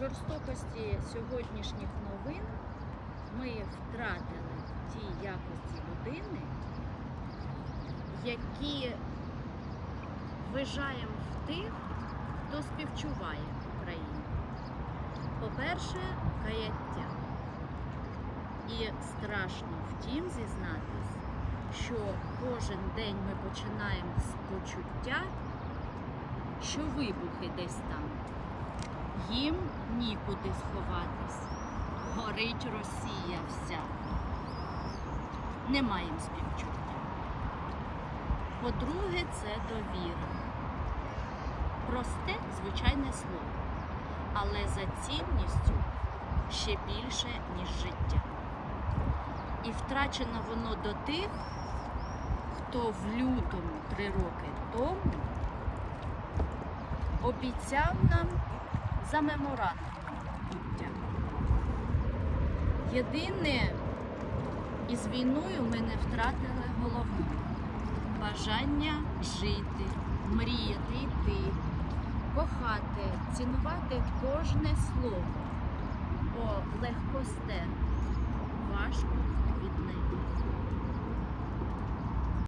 Жорстокості сьогоднішніх новин ми втратили ті якості людини, які вважаємо в тих, хто співчуває Україні. По-перше, каяття. І страшно втім зізнатись, що кожен день ми починаємо з почуття, що вибухи десь там. Їм нікуди сховатись. Горить Росія вся. Немає їм співчуття. По-друге, це довіра. Просте, звичайне слово, але за цінністю ще більше, ніж життя. І втрачено воно до тих, хто в лютому три роки тому обіцяв нам за меморандумом Єдине, із війною ми не втратили головного бажання жити, мріяти, йти, кохати, цінувати кожне слово, о легкосте,